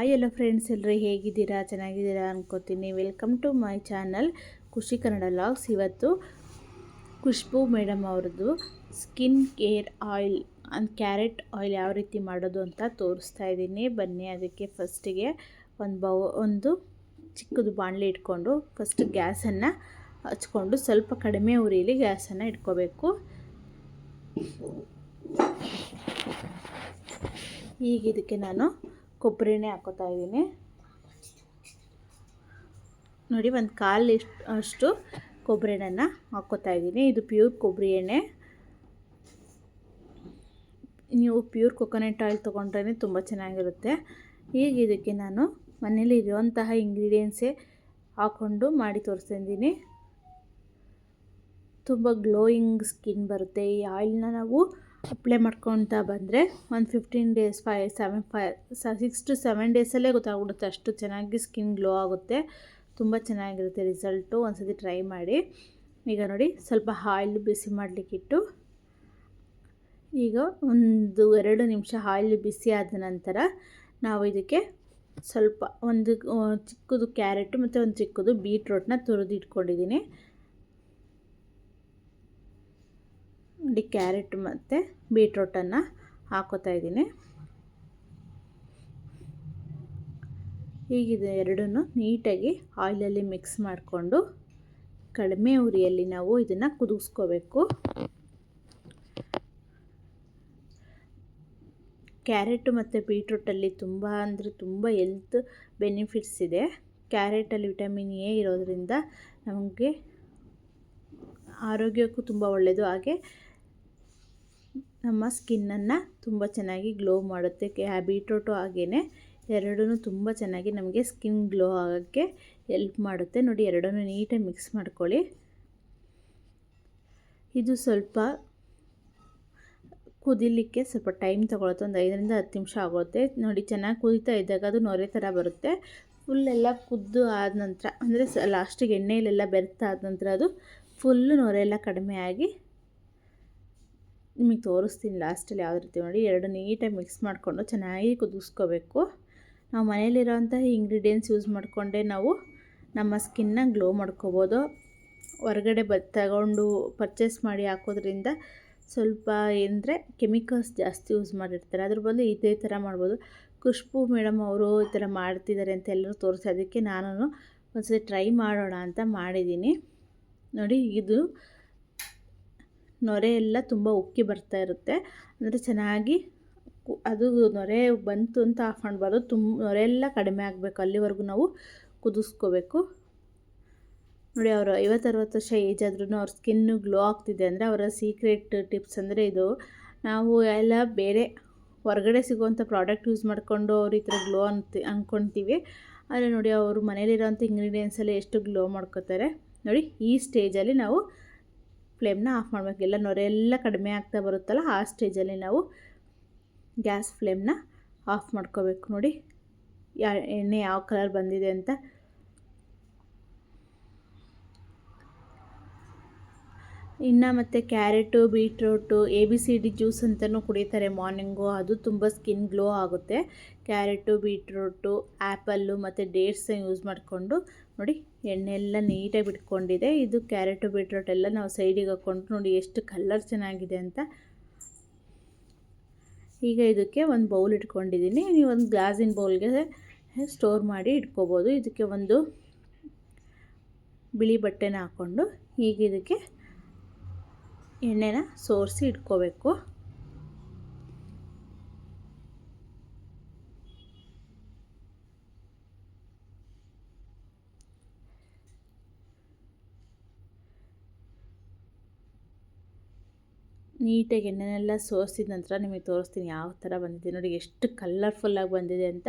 Hi ಎಲ್ಲ friends ಎಲ್ಲರೂ ಹೇಗಿದ್ದೀರಾ? ಚೆನ್ನಾಗಿದ್ದೀರಾ ಅನ್ಕೋತೀನಿ. ವೆಲ್ಕಮ್ ಟು ಮೈ ಚಾನಲ್ ಖುಷಿ ಕನ್ನಡ ಲಾಗ್ಸ್ ಇವತ್ತು ಖುಷ್ಬು ಮೇಡಮ್ ಅವ್ರದ್ದು skin care oil and carrot oil ಯಾವ ರೀತಿ ಮಾಡೋದು ಅಂತ ತೋರಿಸ್ತಾ ಇದ್ದೀನಿ. ಬನ್ನಿ, ಅದಕ್ಕೆ ಫಸ್ಟಿಗೆ ಒಂದು ಬೌ, ಒಂದು ಚಿಕ್ಕದು ಬಾಣಲೆ ಇಟ್ಕೊಂಡು ಫಸ್ಟ್ ಗ್ಯಾಸನ್ನು ಹಚ್ಕೊಂಡು ಸ್ವಲ್ಪ ಕಡಿಮೆ ಉರಿಯಲ್ಲಿ ಗ್ಯಾಸನ್ನು ಇಟ್ಕೋಬೇಕು. ಈಗ ಇದಕ್ಕೆ ನಾನು ಕೊಬ್ಬರಿ ಎಣ್ಣೆ ಹಾಕೋತಾ ಇದ್ದೀನಿ. ನೋಡಿ, ಒಂದು ಕಾಲು ಇಷ್ಟು, ಅಷ್ಟು ಕೊಬ್ಬರಿ ಎಣ್ಣೆನ ಹಾಕ್ಕೋತಾ ಇದ್ದೀನಿ. ಇದು ಪ್ಯೂರ್ ಕೊಬ್ಬರಿ ಎಣ್ಣೆ. ನೀವು ಪ್ಯೂರ್ ಕೊಕೊನೆಟ್ ಆಯಿಲ್ ತೊಗೊಂಡ್ರೆ ತುಂಬ ಚೆನ್ನಾಗಿರುತ್ತೆ. ಈಗ ಇದಕ್ಕೆ ನಾನು ಮನೇಲಿ ಇರುವಂತಹ ಇಂಗ್ರೀಡಿಯೆಂಟ್ಸೇ ಹಾಕ್ಕೊಂಡು ಮಾಡಿ ತೋರಿಸ್ತಿದ್ದೀನಿ. ತುಂಬ ಗ್ಲೋಯಿಂಗ್ ಸ್ಕಿನ್ ಬರುತ್ತೆ. ಈ ಆಯಿಲ್ನ ನಾವು ಅಪ್ಲೈ ಮಾಡ್ಕೊತಾ ಬಂದರೆ ಒಂದು fifteen days five seven five six two seven ಡೇಸಲ್ಲೇ ಗೊತ್ತಾಗ್ಬಿಡುತ್ತೆ ಅಷ್ಟು ಚೆನ್ನಾಗಿ ಸ್ಕಿನ್ ಗ್ಲೋ ಆಗುತ್ತೆ. ತುಂಬ ಚೆನ್ನಾಗಿರುತ್ತೆ ರಿಸಲ್ಟು ಒಂದ್ಸತಿ ಟ್ರೈ ಮಾಡಿ. ಈಗ ನೋಡಿ, ಸ್ವಲ್ಪ ಆಯಿಲ್ ಬಿಸಿ ಮಾಡಲಿಕ್ಕಿಟ್ಟು ಈಗ ಒಂದು ಎರಡು ನಿಮಿಷ ಆಯಿಲ್ ಬಿಸಿ ಆದ ನಂತರ ನಾವು ಇದಕ್ಕೆ ಸ್ವಲ್ಪ ಒಂದು ಚಿಕ್ಕದು ಕ್ಯಾರೆಟು ಮತ್ತು ಒಂದು ಚಿಕ್ಕದು ಬೀಟ್ರೋಟ್ನ ತುರಿದು ನೋಡಿ ಕ್ಯಾರೆಟ್ ಮತ್ತು ಬೀಟ್ರೋಟನ್ನು ಹಾಕೋತಾ ಇದ್ದೀನಿ. ಈಗಿದೆ ಎರಡನ್ನು ನೀಟಾಗಿ ಆಯಿಲಲ್ಲಿ ಮಿಕ್ಸ್ ಮಾಡಿಕೊಂಡು ಕಡಿಮೆ ಉರಿಯಲ್ಲಿ ನಾವು ಇದನ್ನು ಕುದಿಸ್ಕೋಬೇಕು. ಕ್ಯಾರೆಟ್ ಮತ್ತು ಬೀಟ್ರೂಟಲ್ಲಿ ತುಂಬ ಅಂದರೆ ತುಂಬ ಎಲ್ತ್ ಬೆನಿಫಿಟ್ಸ್ ಇದೆ. ಕ್ಯಾರೆಟಲ್ಲಿ ವಿಟಮಿನ್ ಎ ಇರೋದರಿಂದ ನಮಗೆ ಆರೋಗ್ಯಕ್ಕೂ ತುಂಬ ಒಳ್ಳೆಯದು. ಹಾಗೆ ನಮ್ಮ ಸ್ಕಿನ್ನನ್ನು ತುಂಬ ಚೆನ್ನಾಗಿ ಗ್ಲೋ ಮಾಡುತ್ತೆ. ಬೀಟ್ರೂಟು ಹಾಗೇ ಎರಡೂ ತುಂಬ ಚೆನ್ನಾಗಿ ನಮಗೆ ಸ್ಕಿನ್ ಗ್ಲೋ ಆಗೋಕ್ಕೆ ಹೆಲ್ಪ್ ಮಾಡುತ್ತೆ. ನೋಡಿ, ಎರಡನ್ನೂ ನೀಟಾಗಿ ಮಿಕ್ಸ್ ಮಾಡ್ಕೊಳ್ಳಿ. ಇದು ಸ್ವಲ್ಪ ಕುದಿಲಿಕ್ಕೆ ಸ್ವಲ್ಪ ಟೈಮ್ ತೊಗೊಳುತ್ತೆ. ಒಂದು ಐದರಿಂದ ಹತ್ತು ನಿಮಿಷ ಆಗುತ್ತೆ. ನೋಡಿ, ಚೆನ್ನಾಗಿ ಕುದಿತಾ ಇದ್ದಾಗ ಅದು ನೊರೆ ಥರ ಬರುತ್ತೆ. ಫುಲ್ಲೆಲ್ಲ ಕುದ್ದು ಆದ ನಂತರ, ಅಂದರೆ ಲಾಸ್ಟಿಗೆ ಎಣ್ಣೆಯಲ್ಲೆಲ್ಲ ಬೆರ್ತಾದ ನಂತರ ಅದು ಫುಲ್ಲು ನೊರೆ ಎಲ್ಲ ಕಡಿಮೆ ಆಗಿ ನಿಮಗೆ ತೋರಿಸ್ತೀನಿ ಲಾಸ್ಟಲ್ಲಿ ಯಾವ ರೀತಿ ನೋಡಿ ಎರಡು ನೀಟಾಗಿ ಮಿಕ್ಸ್ ಮಾಡಿಕೊಂಡು ಚೆನ್ನಾಗಿ ಕುದಿಸ್ಕೋಬೇಕು. ನಾವು ಮನೇಲಿರೋಂತಹ ಇಂಗ್ರೀಡಿಯೆಂಟ್ಸ್ ಯೂಸ್ ಮಾಡಿಕೊಂಡೇ ನಾವು ನಮ್ಮ ಸ್ಕಿನ್ನ ಗ್ಲೋ ಮಾಡ್ಕೋಬೋದು. ಹೊರಗಡೆ ಬ, ತಗೊಂಡು ಪರ್ಚೇಸ್ ಮಾಡಿ ಹಾಕೋದ್ರಿಂದ ಸ್ವಲ್ಪ ಏನಂದರೆ ಕೆಮಿಕಲ್ಸ್ ಜಾಸ್ತಿ ಯೂಸ್ ಮಾಡಿರ್ತಾರೆ. ಅದ್ರ ಬದಲು ಇದೇ ಥರ ಮಾಡ್ಬೋದು. ಖುಷ್ಬು ಮೇಡಮ್ ಅವರು ಈ ಥರ ಮಾಡ್ತಿದ್ದಾರೆ ಅಂತ ಎಲ್ಲರೂ ತೋರಿಸೋದಕ್ಕೆ ನಾನು ಒಂದ್ಸತಿ ಟ್ರೈ ಮಾಡೋಣ ಅಂತ ಮಾಡಿದ್ದೀನಿ. ನೋಡಿ, ಇದು ನೊರೆ ಎಲ್ಲ ತುಂಬ ಉಕ್ಕಿ ಬರ್ತಾ ಇರುತ್ತೆ. ಅಂದರೆ ಚೆನ್ನಾಗಿ ಅದು ನೊರೆ ಬಂತು ಅಂತ ಆಫ್ ಮಾಡಬಾರ್ದು. ತುಂಬ ನೊರೆ ಎಲ್ಲ ಕಡಿಮೆ ಆಗಬೇಕು. ಅಲ್ಲಿವರೆಗೂ ನಾವು ಕುದಿಸ್ಕೋಬೇಕು. ನೋಡಿ ಅವರು ಐವತ್ತರವತ್ತು ವರ್ಷ ಏಜ್ ಆದ್ರೂ ಅವ್ರ ಸ್ಕಿನ್ನು ಗ್ಲೋ ಆಗ್ತಿದೆ. ಅಂದರೆ ಅವರ ಸೀಕ್ರೆಟ್ ಟಿಪ್ಸ್ ಅಂದರೆ ಇದು. ನಾವು ಎಲ್ಲ ಬೇರೆ ಹೊರಗಡೆ ಸಿಗುವಂಥ ಪ್ರಾಡಕ್ಟ್ ಯೂಸ್ ಮಾಡಿಕೊಂಡು ಅವ್ರ ಈ ಥರ ಗ್ಲೋ ಅಂತ, ಅಂದ್ಕೊತೀವಿ. ಆದರೆ ನೋಡಿ ಅವರು ಮನೇಲಿರೋಂಥ ಇಂಗ್ರೀಡಿಯೆಂಟ್ಸಲ್ಲಿ ಎಷ್ಟು ಗ್ಲೋ ಮಾಡ್ಕೋತಾರೆ. ನೋಡಿ ಈ ಸ್ಟೇಜಲ್ಲಿ ನಾವು ಫ್ಲೇಮ್ನ ಆಫ್ ಮಾಡಬೇಕು. ಎಲ್ಲ ನೊರೆ ಎಲ್ಲ ಕಡಿಮೆ ಆಗ್ತಾ ಬರುತ್ತಲ್ಲ, ಆ ಸ್ಟೇಜಲ್ಲಿ ನಾವು ಗ್ಯಾಸ್ ಫ್ಲೇಮ್ನ ಆಫ್ ಮಾಡ್ಕೋಬೇಕು ನೋಡಿ. ಎಣ್ಣೆ ಯಾವ ಕಲರ್ ಬಂದಿದೆ ಅಂತ. ಇನ್ನು ಮತ್ತು carrot, beetroot, A B C D juice ಅಂತಲೂ ಕುಡಿತಾರೆ ಮಾರ್ನಿಂಗು. ಅದು ತುಂಬ ಸ್ಕಿನ್ ಗ್ಲೋ ಆಗುತ್ತೆ. ಕ್ಯಾರೆಟು, ಬೀಟ್ರೂಟು, ಆ್ಯಪಲ್ಲು ಮತ್ತು ಡೇಟ್ಸ್ನ ಯೂಸ್ ಮಾಡಿಕೊಂಡು ನೋಡಿ ಎಣ್ಣೆ ಎಲ್ಲ ನೀಟಾಗಿ ಬಿಟ್ಕೊಂಡಿದೆ. ಇದು ಕ್ಯಾರೆಟು, ಬೀಟ್ರೂಟ್ ಎಲ್ಲ ನಾವು ಸೈಡಿಗೆ ಹಾಕ್ಕೊಂಡು ನೋಡಿ ಎಷ್ಟು ಕಲರ್ ಚೆನ್ನಾಗಿದೆ ಅಂತ. ಈಗ ಇದಕ್ಕೆ ಒಂದು ಬೌಲ್ ಇಟ್ಕೊಂಡಿದ್ದೀನಿ. ನೀವು ಒಂದು ಗ್ಲಾಸಿನ ಬೌಲ್ಗೆ ಸ್ಟೋರ್ ಮಾಡಿ ಇಟ್ಕೋಬೋದು. ಇದಕ್ಕೆ ಒಂದು ಬಿಳಿ ಬಟ್ಟೆನ ಹಾಕ್ಕೊಂಡು ಈಗ ಇದಕ್ಕೆ ಎಣ್ಣೆನ ಸೋರಿಸಿ ಇಟ್ಕೋಬೇಕು. ನೀಟಾಗಿ ಎಣ್ಣೆನೆಲ್ಲ ಸೋಸಿದ ನಂತರ ನಿಮಗೆ ತೋರಿಸ್ತೀನಿ ಯಾವ ಥರ ಬಂದಿದೆ ನೋಡಿ, ಎಷ್ಟು ಕಲರ್ಫುಲ್ಲಾಗಿ ಬಂದಿದೆ ಅಂತ.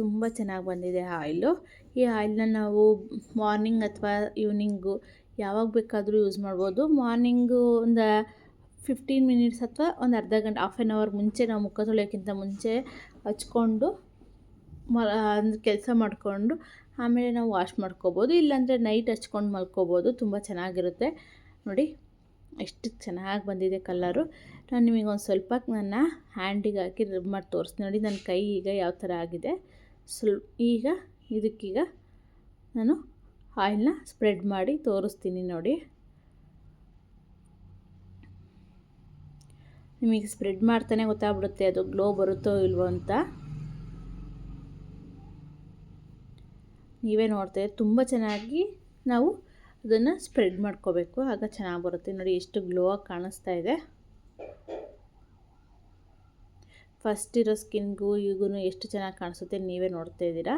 ತುಂಬ ಚೆನ್ನಾಗಿ ಬಂದಿದೆ ಆಯಿಲು. ಈ ಆಯಿಲ್ನ ನಾವು ಮಾರ್ನಿಂಗ್ ಅಥವಾ ಈವ್ನಿಂಗು ಯಾವಾಗ ಬೇಕಾದರೂ ಯೂಸ್ ಮಾಡ್ಬೋದು. ಮಾರ್ನಿಂಗು ಒಂದು ಫಿಫ್ಟೀನ್ ಮಿನಿಟ್ಸ್ ಅಥವಾ ಒಂದು ಅರ್ಧ ಗಂಟೆ ಹಾಫ್ ಆ್ಯನ್ ಅವರ್ ಮುಂಚೆ ನಾವು ಮುಖ ತೊಳೆಯೋಕ್ಕಿಂತ ಮುಂಚೆ ಹಚ್ಕೊಂಡು ಮ ಅಂದರೆ ಕೆಲಸ ಮಾಡಿಕೊಂಡು ಆಮೇಲೆ ನಾವು ವಾಶ್ ಮಾಡ್ಕೋಬೋದು. ಇಲ್ಲಾಂದರೆ ನೈಟ್ ಹಚ್ಕೊಂಡು ಮಲ್ಕೋಬೋದು. ತುಂಬ ಚೆನ್ನಾಗಿರುತ್ತೆ. ನೋಡಿ, ಎಷ್ಟು ಚೆನ್ನಾಗಿ ಬಂದಿದೆ ಕಲ್ಲರು ನಾನು ನಿಮಗೆ ಒಂದು ಸ್ವಲ್ಪ ನನ್ನ ಹ್ಯಾಂಡಿಗೆ ಹಾಕಿ ರಬ್ ಮಾಡಿ ತೋರಿಸ್ತೀನಿ. ನೋಡಿ, ನನ್ನ ಕೈ ಈಗ ಯಾವ ಥರ ಆಗಿದೆ. ಸ್ವಲ್ ಈಗ ಇದಕ್ಕೀಗ ನಾನು ಆಯಿಲ್ನ ಸ್ಪ್ರೆಡ್ ಮಾಡಿ ತೋರಿಸ್ತೀನಿ ನೋಡಿ. ನಿಮಗೆ ಸ್ಪ್ರೆಡ್ ಮಾಡ್ತಾನೆ ಗೊತ್ತಾಗ್ಬಿಡುತ್ತೆ ಅದು ಗ್ಲೋ ಬರುತ್ತೋ ಇಲ್ವೋ ಅಂತ. ನೀವೇ ನೋಡ್ತಾ ತುಂಬ ಚೆನ್ನಾಗಿ ನಾವು ಅದನ್ನು ಸ್ಪ್ರೆಡ್ ಮಾಡ್ಕೋಬೇಕು. ಆಗ ಚೆನ್ನಾಗಿ ಬರುತ್ತೆ ನೋಡಿ, ಎಷ್ಟು ಗ್ಲೋ ಆಗಿ ಕಾಣಿಸ್ತಾ ಇದೆ. ಫಸ್ಟ್ ಇರೋ ಸ್ಕಿನ್ಗೂ ಈಗೂ ಎಷ್ಟು ಚೆನ್ನಾಗಿ ಕಾಣಿಸುತ್ತೆ ನೀವೇ ನೋಡ್ತಾ ಇದ್ದೀರಾ?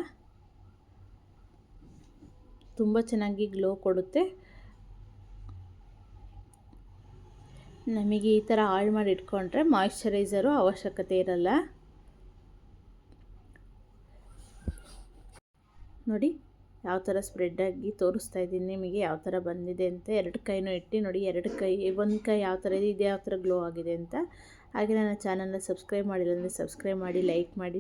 ತುಂಬ ಚೆನ್ನಾಗಿ ಗ್ಲೋ ಕೊಡುತ್ತೆ. ನಮಗೆ ಈ ಥರ ಆಯಿಲ್ ಮಾಡಿ ಇಟ್ಕೊಂಡ್ರೆ ಮಾಯಿಶ್ಚರೈಸರು ಅವಶ್ಯಕತೆ ಇರಲ್ಲ. ನೋಡಿ, ಯಾವ ಥರ ಸ್ಪ್ರೆಡ್ಡಾಗಿ ತೋರಿಸ್ತಾ ಇದ್ದೀನಿ ನಿಮಗೆ, ಯಾವ ಥರ ಬಂದಿದೆ ಅಂತ. ಎರಡು ಕೈನೂ ಇಟ್ಟು ನೋಡಿ, ಎರಡು ಕೈ, ಒಂದು ಕೈ ಯಾವ ಥರ ಇದೆ ಇದು, ಯಾವ ಥರ ಗ್ಲೋ ಆಗಿದೆ ಅಂತ. ಹಾಗೆ ನನ್ನ ಚಾನಲ್ನ ಸಬ್ಸ್ಕ್ರೈಬ್ ಮಾಡಿಲ್ಲ ಅಂದರೆ ಸಬ್ಸ್ಕ್ರೈಬ್ ಮಾಡಿ ಲೈಕ್ ಮಾಡಿ